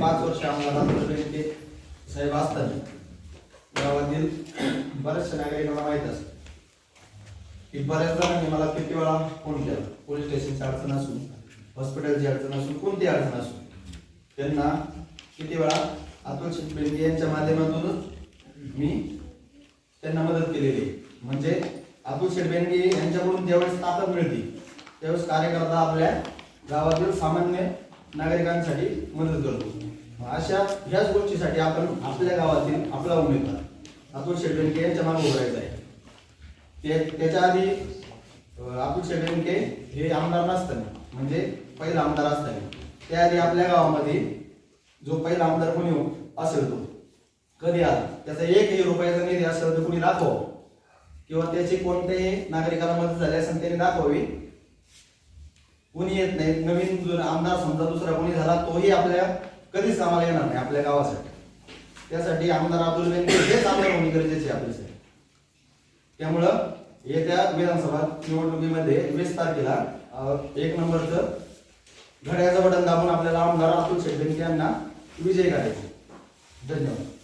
पाच वर्ष आम्हाला राष्ट्रपती साहेब असतात. गावातील बऱ्याचशा नागरिकांना माहीत असत की बऱ्याच जणांनी मला किती वेळा फोन केला. पोलीस स्टेशनची अडचण असून हॉस्पिटलची अडचण असून कोणती अडचण असून. त्यांना किती वेळा अतुल शिंदे म्हणजे यांच्या माध्यमातूनच मी त्यांना मदत केलेली आहे. म्हणजे अतुल शेटबेंगे यांच्याकडून ज्यावेळेस ताकद मिळते त्यावेळेस कार्यकर्ता आपल्या गावातील सामान्य नागरिकांसाठी मदत करतो. अशा ह्याच गोष्टीसाठी आपण आपल्या गावातील आपला उमेदवार अतुल शेटबेंके यांच्या मागे उभारायचा आहे. ते त्याच्या आधी अतुल शेटबेंके हे आमदार नसताना म्हणजे पहिला आमदार असताना त्याआधी आपल्या गावामध्ये जो पहिला आमदार कोणी असेल तो. कधी आला? त्याचा एकही रुपयाचा निधी असेल तर कुणी दाखवा किंवा त्याची कोणत्याही नागरिकाला मदत झाली असेल त्याने दाखवावी. कोणी येत नाही. नवीन जो आमदार समजा दुसरा कोणी झाला तोही आपल्या कधीच कामाला येणार नाही आपल्या गावासाठी. त्यासाठी आमदार अतुल हेच आमदार होणे गरजेचे आपल्यासाठी त्यामुळं येत्या विधानसभा निवडणुकीमध्ये वीस तारखेला एक नंबरचं घड्याचं बटन दाबून आपल्याला आमदार अतुल शेटबेनके यांना विजयी करायचे. धन्यवाद.